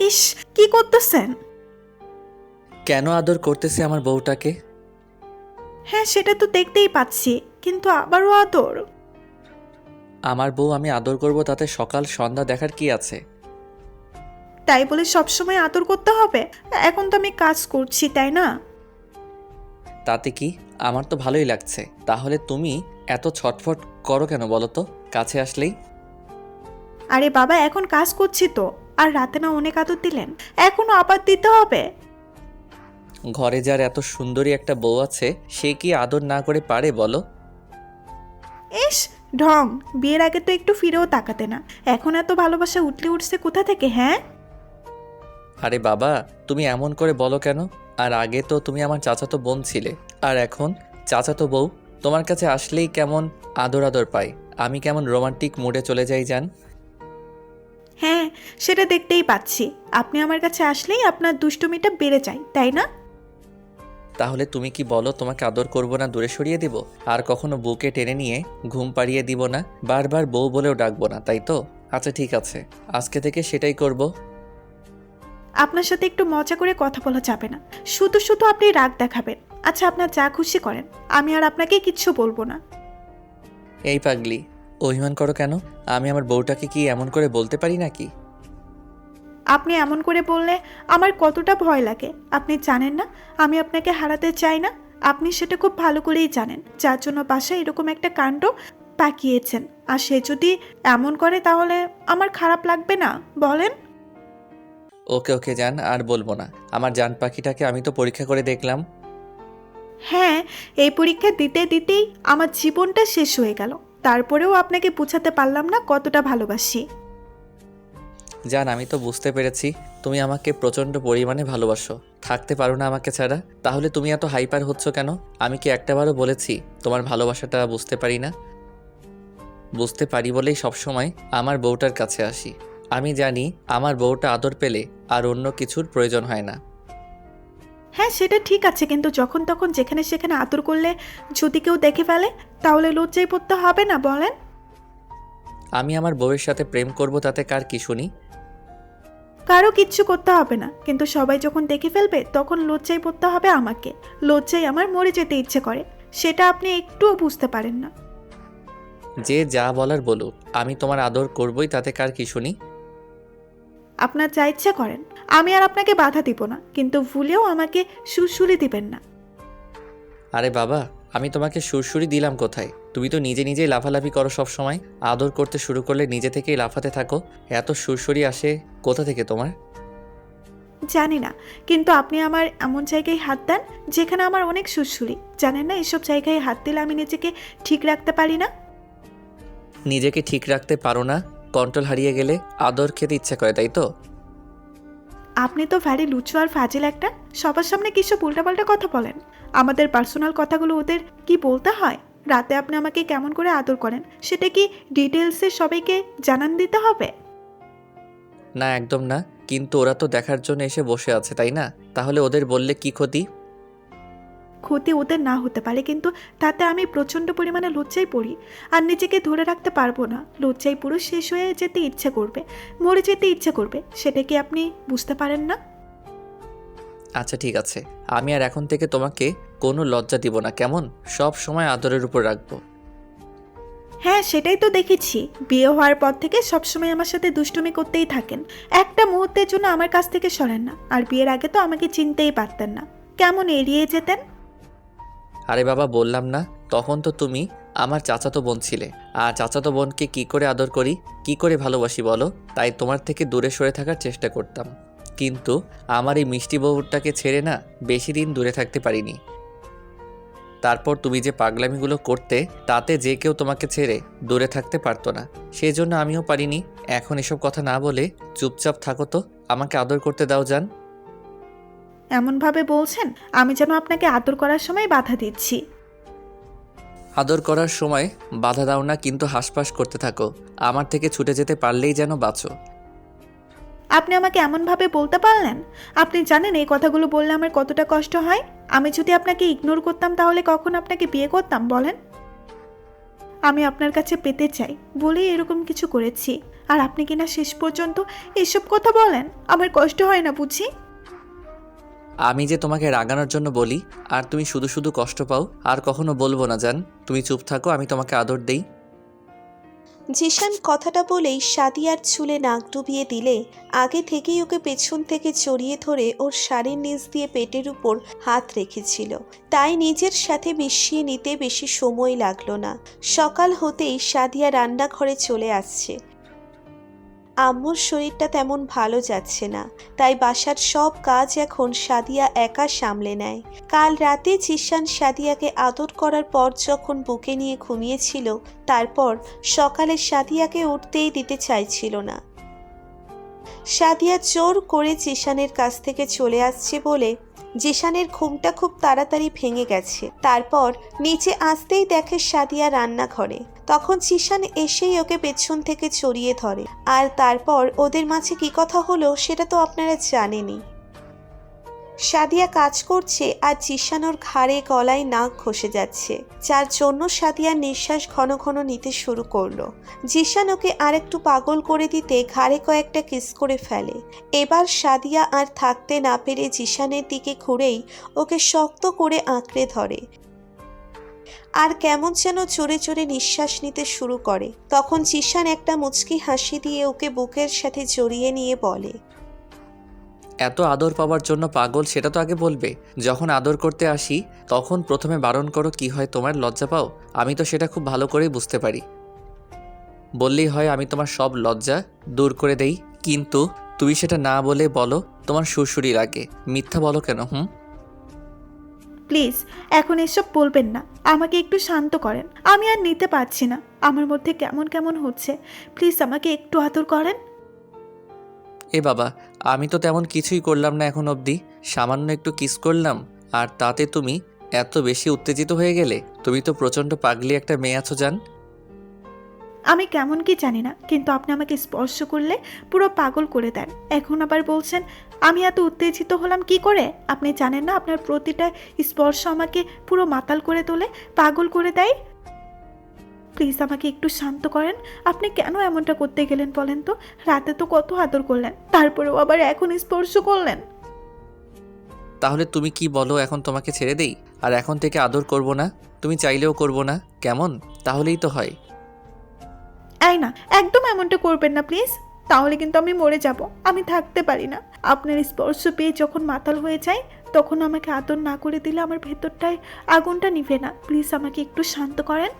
ইস কি করতেছেন? কেন আদর করতেছে আমার বউটাকে? হ্যাঁ সেটা তো দেখতেই পাচ্ছি কিন্তু আবারও আদর। আমার বউ আমি আদর করব তাতে সকাল সন্ধ্যা দেখার কি আছে? তাই বলে সবসময় আদর করতে হবে? এখন তো আমি কাজ করছি তাই না? তাতে কি? আমার তো ভালোই লাগছে। তাহলে তুমি এত ছটফট করো কেন বলো তো? কাছে আসলেই। আরে বাবা এখন কাজ করছি তো। আর রাতে না অনেক আদর দিলেন? এখনও আবার দিতে হবে? ঘরে যার এত সুন্দরী একটা বউ আছে সে কি আদর না করে পারে বলো? ইস ঢং। বিয়ের আগে তো একটু ফিরেও তাকাতে না। এখন এত ভালোবাসা উঠলে উঠছে কোথা থেকে হ্যাঁ? আরে বাবা তুমি এমন করে বলো কেন? আর আগে তো তুমি আমার চাচাতো বোন ছিলে আর এখন চাচাতো বউ তোমার কাছে আসলেই কেমন আদর আদর পাই আমি কেমন রোমান্টিক মুডে চলে যাই জান? হ্যাঁ সেটা দেখতেই পাচ্ছি। আপনি আমার কাছে আসলেই আপনার দুষ্টুমিটা বেড়ে যায় তাই না? তাহলে তুমি কি বলো তোমাকে আদর করব না দূরে সরিয়ে দিব? আর কখনো বুকে টেনে নিয়ে ঘুম পাড়িয়ে দিব না? বারবার বউ বলেও ডাকবো না তাই তো? আচ্ছা ঠিক আছে। আজকে থেকে সেটাই করব। আপনার সাথে একটু মজা করে কথা বলা যাবে না। শুধু শুধু আপনি রাগ দেখাবেন। আচ্ছা আপনার যা খুশি করেন। আমি আর আপনাকে কিচ্ছু বলব না। এই পাগলি অভিমান করো কেন? আমি আমার বউটাকে কি এমন করে বলতে পারি নাকি? আপনি এমন করে বললে আমার কতটা ভয় লাগে। আপনি জানেন না আমি আপনাকে হারাতে চাই না। আপনি সেটা খুব ভালো করেই জানেন যার জন্য বাসায় এরকম একটা কাণ্ড পাকিয়েছেন। আর সে যদি এমন করে তাহলে আমার খারাপ লাগবে না বলেন। ওকে ওকে যান আর বলব না। আমার জান পাখিটাকে আমি তো পরীক্ষা করে দেখলাম। হ্যাঁ এই পরীক্ষা দিতে দিতেই আমার জীবনটা শেষ হয়ে গেল। তারপরেও আপনাকে বোঝাতে পারলাম না কতটা ভালোবাসি। জান, আমি তো বুঝতে পেরেছি। তুমি আমাকে প্রচণ্ড পরিমাণে ভালোবাসো। থাকতে পারো না আমাকে ছাড়া। তাহলে তুমি এত হাইপার হচ্ছ কেন? আমি কি একটাবারও বলেছি, তোমার ভালোবাসাটা বুঝতে পারি না? বুঝতে পারি বলেই সবসময় আমার বউটার কাছে আসি। আমি জানি, আমার বউটা আদর পেলে আর অন্য কিছুর প্রয়োজন হয় না। হ্যাঁ সেটা ঠিক আছে কিন্তু যখন তখন যেখানে সেখানে আদর করলে যদি কেউ দেখে ফেলে তাহলে লজ্জায় পড়তে হবে না বলেন। আমি আমার বউয়ের সাথে প্রেম করব তাতে কার কি শুনি? কারও কিচ্ছু করতে হবে না কিন্তু সবাই যখন দেখে ফেলবে তখন লজ্জায় পড়তে হবে আমাকে। লজ্জায় আমার মরে যেতে ইচ্ছে করে সেটা আপনি একটুও বুঝতে পারেন না। যে যা বলার বলুক আমি তোমার আদর করবই তাতে কার কি শুনি? আপনার যা ইচ্ছা করেন। আমি আর আপনাকে বাধা দিব না কিন্তু ভুলেও আমাকে সুরসুরি দিবেন না। আরে বাবা আমি তোমাকে সুরসুরি দিলাম কোথায়? তুমি তো নিজে নিজেই লাফালাফি করো সব সময় আদর করতে শুরু করলে নিজে থেকেই লাফাতে থাকো। এত সুরসুরি আসে কোথা থেকে তোমার? জানি না কিন্তু আপনি আমার এমন জায়গায় হাত দেন যেখানে আমার অনেক সুরসুরি জানেন না এসব জায়গায় হাত দিলে আমি নিজেকে ঠিক রাখতে পারি না? নিজেকে ঠিক রাখতে পারো না কন্ট্রোল হারিয়ে গেলে আদর খেতে ইচ্ছা করে তাই তো? আপনি তো ভারী লুচু আর ফাজিল একটা। সবার সামনে কিসব উল্টাপাল্টা কথা বলেন? আমাদের পার্সোনাল কথাগুলো ওদের কি বলতে হয়? রাতে আপনি আমাকে কেমন করে আদর করেন? সেটা কি ডিটেলসে সবাইকে জানান দিতে হবে? না একদম না। কিন্তু ওরা তো দেখার জন্য এসে বসে আছে তাই না? তাহলে ওদের বললে কি ক্ষতি? ক্ষতি ওদের না হতে পারে কিন্তু তাতে আমি প্রচণ্ড পরিমাণে লজ্জায় পড়ি। আর নিজেকে ধরে রাখতে পারব না। লজ্জায় পুরো শেষ হয়ে যেতে ইচ্ছে করবে। মরে যেতে ইচ্ছে করবে। সেটা কি আপনি বুঝতে পারেন না? আচ্ছা ঠিক আছে। আমি আর এখন থেকে তোমাকে কোনো লজ্জা দিব না কেমন? সব সময় আদরের উপর রাখব। হ্যাঁ সেটাই তো দেখেছি। বিয়ে হওয়ার পর থেকে সবসময় আমার সাথে দুষ্টুমি করতেই থাকেন। একটা মুহূর্তের জন্য আমার কাছ থেকে সরেন না। আর বিয়ের আগে তো আমাকে চিনতেই পারতেন না। কেমন এড়িয়ে যেতেন? আরে বাবা, বললাম না। তখন তো তুমি আমার চাচাতো বোন ছিলে। আর চাচাতো বোনকে কি করে আদর করি, কি করে ভালোবাসি বলো? তাই তোমার থেকে দূরে সরে থাকার চেষ্টা করতাম। কিন্তু আমার এই মিষ্টি বউটাকে ছেড়ে না বেশি দিন দূরে থাকতে পারিনি। তারপর তুমি যে পাগলামিগুলো করতে, তাতে যে কেউ তোমাকে ছেড়ে দূরে থাকতে পারতো না। সেই জন্য আমিও পারিনি। এখন এসব কথা না বলে চুপচাপ থাকো তো। আমাকে আদর করতে দাও যান এমনভাবে বলছেন আমি যেন আপনাকে আদর করার সময় বাধা দিচ্ছি। আদর করার সময় বাধা দাও না কিন্তু হাসপাস করতে থাকো। আমার থেকে ছুটে যেতে পারলেই যেন বাঁচো। আপনি আমাকে এমনভাবে বলতে পারলেন? আপনি জানেন এই কথাগুলো বললে আমার কতটা কষ্ট হয়? আমি যদি আপনাকে ইগনোর করতাম তাহলে কখন আপনাকে বিয়ে করতাম বলেন? আমি আপনার কাছে পেতে চাই বলেই এরকম কিছু করেছি। আর আপনি কিনা শেষ পর্যন্ত এসব কথা বলেন? আমার কষ্ট হয় না বুঝি? আমি যে তোমাকে রাগানোর জন্য বলি, আর তুমি শুধু শুধু কষ্ট পাও, আর কখনো বলব না, জান। তুমি চুপ থাকো, আমি তোমাকে আদর দেই। জিশান কথাটা বলেই সাদিয়ার চুলে নাক ডুবিয়ে দিলে, আগে থেকেই ওকে পেছন থেকে জড়িয়ে ধরে ওর শাড়ির নিচ দিয়ে পেটের উপর হাত রেখেছিল। তাই নিজের সাথে মিশিয়ে নিতে বেশি সময় লাগল না। সকাল হতেই সাদিয়া রান্নাঘরে চলে আসছে। আম্মুর শরীরটা তেমন ভালো যাচ্ছে না। তাই বাসার সব কাজ এখন সাদিয়া একা সামলে নেয়। কাল রাতে জিশান সাদিয়াকে আদর করার পর যখন বুকে নিয়ে ঘুমিয়েছিল, তারপর সকালে সাদিয়াকে উঠতেই দিতে চাইছিল না। সাদিয়া জোর করে জিশানের কাছ থেকে চলে আসছে বলে জিশানের ঘুমটা খুব তাড়াতাড়ি ভেঙে গেছে। তারপর নিচে আসতেই দেখে সাদিয়া রান্নাঘরে। তখন জিশান এসেই ওকে পেছন থেকে চড়িয়ে ধরে। আর তারপর ওদের মাঝে কি কথা হলো সেটা তো আপনারা জানেনই। সাদিয়া কাজ করছে আর জিশান ওর ঘাড়ে গলায় নাক ঘষে যাচ্ছে, যার জন্য সাদিয়ার নিঃশ্বাস ঘন ঘন নিতে শুরু করল। জিশান ওকে আরেকটু পাগল করে দিতে ঘাড়ে কয়েকটা কিস করে ফেলে। এবার সাদিয়া আর থাকতে না পেরে জিশানের দিকে ঘুরেই ওকে শক্ত করে আঁকড়ে ধরে। আর কেমন যেন জোরে জোরে নিঃশ্বাস নিতে শুরু করে। তখন জিশান একটা মুচকি হাসি দিয়ে ওকে বুকের সাথে জড়িয়ে নিয়ে বলে, এত আদর পাওয়ার জন্য পাগল সেটা তো আগে বলবে। যখন আদর করতে আসি, তখন প্রথমে বারণ করো কি হয় তোমার, লজ্জা পাও? আমি তো সেটা খুব ভালো করেই বুঝতে পারি। বললেই হয় আমি তোমার সব লজ্জা দূর করে দেই। কিন্তু, তুমি সেটা না বলে বলো, তোমার সুরসুরি লাগে। মিথ্যা বলো কেন, হুম? প্লিজ, এখন এসব বলবেন না। আমাকে একটু শান্ত করেন। আমি আর নিতে পারছি না। আমার মধ্যে কেমন কেমন হচ্ছে। প্লিজ আমাকে একটু আদর করেন। এ বাবা, আমি তো তেমন কিছুই করলাম না এখন অবধি। সামান্য একটু কিস করলাম, আর তাতে তুমি এত বেশি উত্তেজিত হয়ে গেলে, তুমি তো প্রচণ্ড পাগলি একটা মেয়ে আছো জান। আমি কেমন কি জানি না, কিন্তু আপনি আমাকে স্পর্শ করলে পুরো পাগল করে দেন। এখন আবার বলছেন, আমি এত উত্তেজিত হলাম কি করে? আপনি জানেন না আপনার প্রতিটা স্পর্শ আমাকে পুরো মাতাল করে তোলে, পাগল করে দেয়? প্লিজ আমাকে একটু শান্ত করেন। আপনি কেন এমনটা করতে গেলেন বলেন তো? রাতে তো কত আদর করলেন, তারপরেও আবার এখন স্পর্শ করলেন। তাহলে তুমি কি বলো, এখন তোমাকে ছেড়ে দেই? আর এখন থেকে আদর করব না? তুমি চাইলেও করব না? কেমন? তাহলেই তো হয়। এই না একদম এমনটা করবেন না প্লিজ তাহলে কিন্তু আমি মরে যাব আমি থাকতে পারি না। আপনার স্পর্শ পেয়ে যখন মাতাল হয়ে যায় তখন আমাকে আদর না করে দিলে আমার ভেতরটায় আগুনটা নিভে না। প্লিজ আমাকে একটু শান্ত করেন।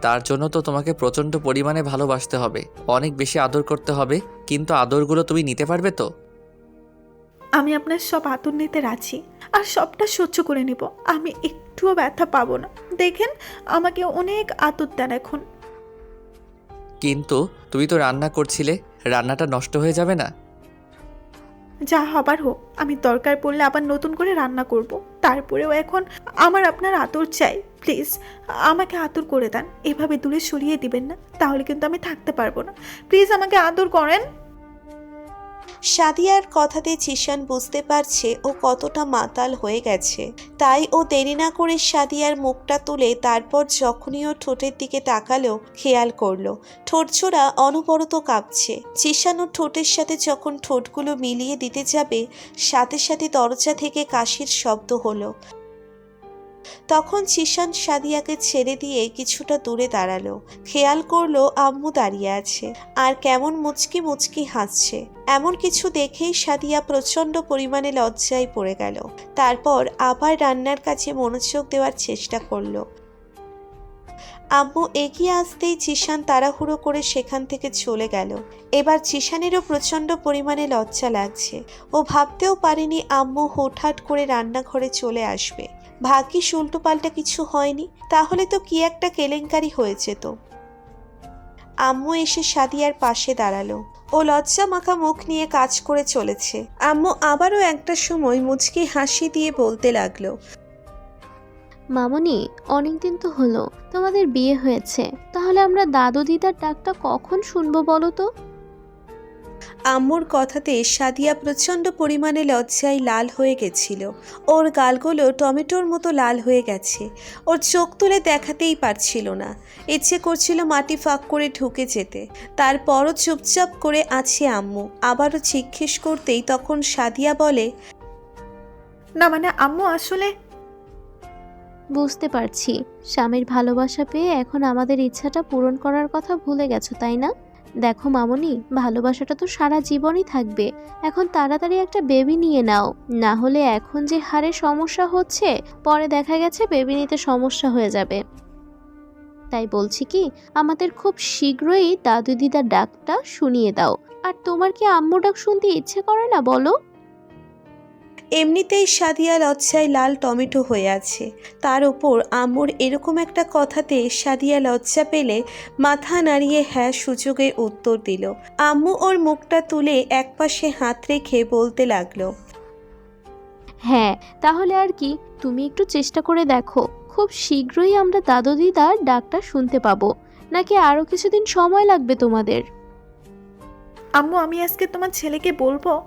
তার জন্য তো তোমাকে প্রচণ্ড পরিমাণে ভালোবাসতে হবে। অনেক বেশি আদর করতে হবে কিন্তু আদরগুলো তুমি নিতে পারবে তো? আমি আপনার সব আদর নিতে রাজি আর সবটা সহ্য করে নিব। আমি একটুও ব্যথা পাবো না। দেখেন আমাকে অনেক আদর দেন এখন। কিন্তু তুমি তো রান্না করছিলে, রান্নাটা নষ্ট হয়ে যাবে না? যা হবার হোক, আমি দরকার পড়লে আবার নতুন করে রান্না করব। তারপরেও এখন আমার আপনার আতর চাই। প্লিজ, আমাকে আতর করে দেন। এভাবে দূরে সরিয়ে দিবেন না, তাহলে কিন্তু আমি থাকতে পারব না। প্লিজ আমাকে আদর করেন। সাদিয়ার কথাতে জিশান বুঝতে পারছে ও কতটা মাতাল হয়ে গেছে। তাই ও দেরি না করে সাদিয়ার মুখটা তুলে তারপর যখনই ও ঠোঁটের দিকে তাকালো, খেয়াল করল। ঠোঁটছোড়া অনবরত কাঁপছে। জিশান ও ঠোঁটের সাথে যখন ঠোঁটগুলো মিলিয়ে দিতে যাবে, সাথে সাথে দরজা থেকে কাশির শব্দ হলো। তখন জিশান সাদিয়াকে ছেড়ে দিয়ে কিছুটা দূরে দাঁড়াল। খেয়াল করল আম্মু দাঁড়িয়ে আছে। আর কেমন মুচকি মুচকি হাসছে। এমন কিছু দেখেই সাদিয়া প্রচণ্ড পরিমাণে লজ্জায় পড়ে গেল। তারপর আবার রান্নার কাছে মনোযোগ দেওয়ার চেষ্টা করল। আম্মু এগিয়ে আসতেই জিশান তাড়াহুড়ো করে সেখান থেকে চলে গেল। এবার জিশানেরও প্রচণ্ড পরিমাণে লজ্জা লাগছে। ও ভাবতেও পারেনি আম্মু হুটহাট করে রান্নাঘরে চলে আসবে। ভাগ্যিস উল্টো পাল্টা কিছু হয়নি, তাহলে তো কি একটা কেলেঙ্কারি হয়েছে তো। আম্মু এসে সাদিয়ার পাশে দাঁড়াল। ও লজ্জা মাখা মুখ নিয়ে কাজ করে চলেছে। আম্মু আবারও একটা সময় মুচকি হাসি দিয়ে বলতে লাগল, মামনি, অনেকদিন তো হলো, তোমাদের বিয়ে হয়েছে, তাহলে আমরা দাদু দিদার ডাকটা কখন শুনব বলো তো? আম্মুর কথাতে সাদিয়া প্রচণ্ড পরিমাণে লজ্জায় লাল হয়ে গেছিল। ওর গালগুলো টমেটোর মতো লাল হয়ে গেছে। ওর চোখ তুলে দেখাতেই পারছিল না। ইচ্ছে করছিল মাটি ফাঁক করে ঢুকে যেতে। তারপরও চুপচাপ করে আছে আম্মু। আবারও জিজ্ঞেস করতেই তখন সাদিয়া বলে না মানে আম্মু আসলে? বুঝতে পারছি। স্বামীর ভালোবাসা পেয়ে এখন আমাদের ইচ্ছাটা পূরণ করার কথা ভুলে গেছো তাই না? দেখো মামনি, ভালোবাসাটা তো সারা জীবনই থাকবে। এখন তাড়াতাড়ি একটা বেবি নিয়ে নাও। না হলে এখন যে হারে সমস্যা হচ্ছে, পরে দেখা গেছে বেবি নিতে সমস্যা হয়ে যাবে। তাই বলছি কি, আমাদের খুব শীঘ্রই দাদু দিদার ডাকটা শুনিয়ে দাও। আর তোমার কি আম্মু ডাক শুনতে ইচ্ছে করে না বলো? এমনিতেই সাদিয়া লজ্জায় লাল টমেটো হয়ে আছে। তার ওপর আম্মুর এরকম একটা কথাতে সাদিয়া লজ্জা পেলে মাথা নাড়িয়ে হ্যাঁ সুযোগে উত্তর দিল। আম্মু ওর মুখটা তুলে একপাশে হাত রেখে বলতে লাগল হ্যাঁ তাহলে আর কি তুমি একটু চেষ্টা করে দেখো। খুব শীঘ্রই আমরা দাদু দিদার ডাকটা শুনতে পাবো। নাকি আরও কিছুদিন সময় লাগবে তোমাদের? আম্মু আমি আজকে তোমার ছেলেকে বলব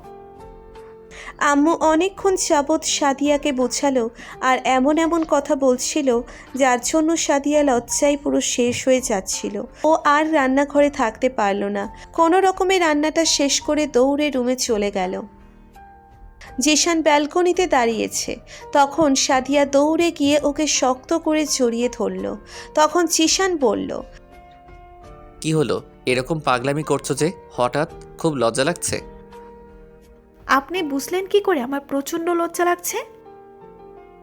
আম্মু অনেকক্ষণ যাবৎ সাদিয়াকে বোঝালো আর এমন এমন কথা বলছিল যার জন্য সাদিয়া লজ্জায় পুরো শেষ হয়ে যাচ্ছিল। ও আর রান্নাঘরে থাকতে পারল না। কোনো রকমে রান্নাটা শেষ করে দৌড়ে রুমে চলে গেল। জিশান ব্যালকনিতে দাঁড়িয়েছে। তখন সাদিয়া দৌড়ে গিয়ে ওকে শক্ত করে জড়িয়ে ধরল। তখন জিশান বলল, কি হলো? এরকম পাগলামি করছ যে হঠাৎ? খুব লজ্জা লাগছে? আপনি বুঝলেন কি করে? আমার প্রচণ্ড লজ্জা লাগছে।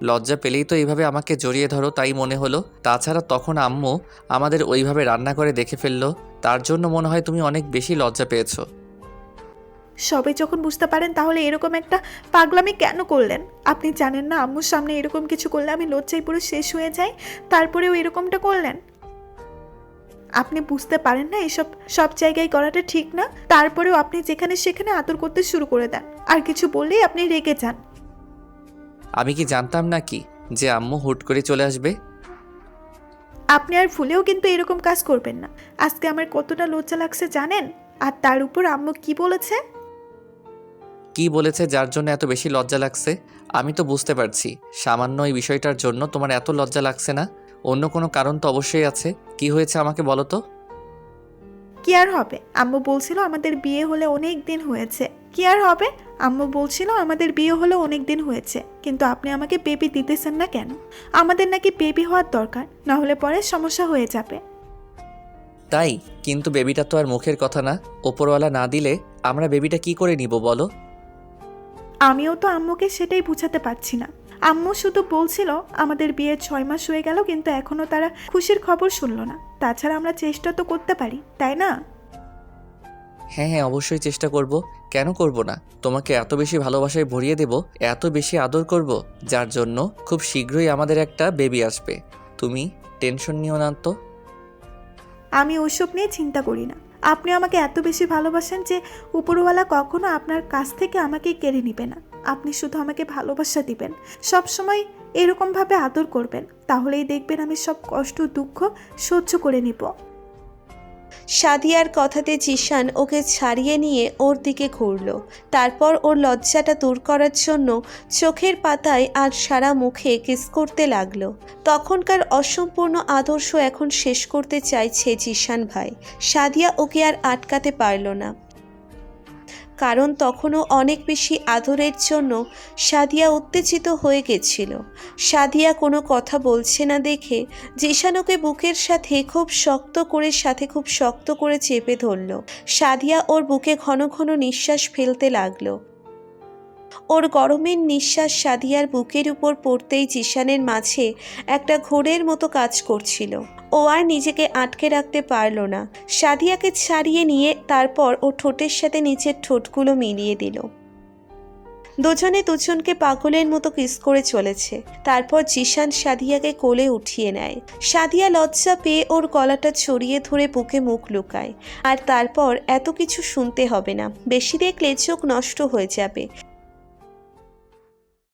লজ্জা পেলেই তো এইভাবে আমাকে জড়িয়ে ধরো তাই মনে হলো। তাছাড়া তখন আম্মু আমাদের ওইভাবে রান্না করে দেখে ফেলল। তার জন্য মনে হয় তুমি অনেক বেশি লজ্জা পেয়েছ। সবে যখন বুঝতে পারেন তাহলে এরকম একটা পাগলামি কেন করলেন? আপনি জানেন না আম্মুর সামনে এরকম কিছু করলে আমি লজ্জায় পুরো শেষ হয়ে যাই তারপরেও এরকমটা করলেন? আপনি বুঝতে পারেন না এসব সব জায়গায় করাটা ঠিক না তারপরেও আপনি যেখানে সেখানে আদর করতে শুরু করে দেন। আর কিছু বললেই আপনি রেগে যান। আমি কি জানতাম না কি যে আম্মু হুট করে চলে আসবে? আপনি আর ভুলেও কিন্তু এরকম কাজ করবেন না। আজকে আমার কতটা লজ্জা লাগছে জানেন? আর তার উপর আম্মু কি বলেছে? কি বলেছে যার জন্য এত বেশি লজ্জা লাগছে? আমি তো বুঝতে পারছি। সামান্য এই বিষয়টার জন্য তোমার এত লজ্জা লাগছে না? অন্য কোনো কারণ তো অবশ্যই আছে। কি হয়েছে আমাকে বলো তো? কি আর হবে? আম্মু বলছিল আমাদের বিয়ে হলে অনেক দিন হয়েছে। কি আর হবে? আম্মু বলছিল আমাদের বিয়ে হলে অনেক দিন হয়েছে। কিন্তু আপনি আমাকে বেবি দিতেছেন না কেন? আমাদের নাকি বেবি হওয়ার দরকার না হলে পরে সমস্যা হয়ে যাবে। তাই? কিন্তু বেবিটা তো আর মুখের কথা না। ওপরওয়ালা না দিলে আমরা বেবিটা কি করে নিব বলো? আমিও তো আম্মুকে সেটাই বুঝাতে পারছি না। আম্মু শুধু বলছিল আমাদের বিয়ে ছয় মাস হয়ে গেল কিন্তু এখনও তারা খুশির খবর শুনলো না। তাছাড়া আমরা চেষ্টা তো করতে পারি তাই না? হ্যাঁ হ্যাঁ অবশ্যই চেষ্টা করব। কেন করব না? তোমাকে এত বেশি ভালোবাসায় ভরিয়ে দেব এত বেশি আদর করব যার জন্য খুব শীঘ্রই আমাদের একটা বেবি আসবে। তুমি টেনশন নিও না তো। আমি ওসব নিয়ে চিন্তা করি না। আপনি আমাকে এত বেশি ভালোবাসেন যে উপরওয়ালা কখনো আপনার কাছ থেকে আমাকে কেড়ে নিবে না। আপনি শুধু আমাকে ভালোবাসা দিবেন। সব সময় এরকমভাবে আদর করবেন। তাহলেই দেখবেন আমি সব কষ্ট, দুঃখ সহ্য করে নিব। সাদিয়ার কথাতে জিশান ওকে ছাড়িয়ে নিয়ে ওর দিকে ঘুরল। তারপর ওর লজ্জাটা দূর করার জন্য চোখের পাতায় আর সারা মুখে কিস করতে লাগল। তখনকার অসম্পূর্ণ আদর্শ এখন শেষ করতে চাইছে জিশান ভাই। সাদিয়া ওকে আর আটকাতে পারল না। কারণ তখনও অনেক বেশি আদরের জন্য সাদিয়া উত্তেজিত হয়ে গেছিল। সাদিয়া কোনো কথা বলছে না দেখে জিশানুকে বুকের সাথে খুব শক্ত করে, সাথে খুব শক্ত করে চেপে ধরল। সাদিয়া ওর বুকে ঘন ঘন নিঃশ্বাস ফেলতে লাগল। ওর গরমের নিঃশ্বাস সাদিয়ার বুকের উপর পড়তেই জিশানের মাঝে একটা ঘোরের মতো কাজ করছিল। ও আর নিজেকে আটকে রাখতে পারল না। সাদিয়াকে ছাড়িয়ে নিয়ে তারপর ও ঠোঁটের সাথে নিচের ঠোঁটগুলো মিলিয়ে দিল। দুজনে দুজনকে পাগলের মতো কিস করে চলেছে। তারপর জিশান সাদিয়াকে কোলে উঠিয়ে নেয়। সাদিয়া লজ্জা পেয়ে ওর গলাটা ছড়িয়ে ধরে বুকে মুখ লুকায়। আর তারপর এত কিছু শুনতে হবে না। বেশি দেখলে চোখ নষ্ট হয়ে যাবে।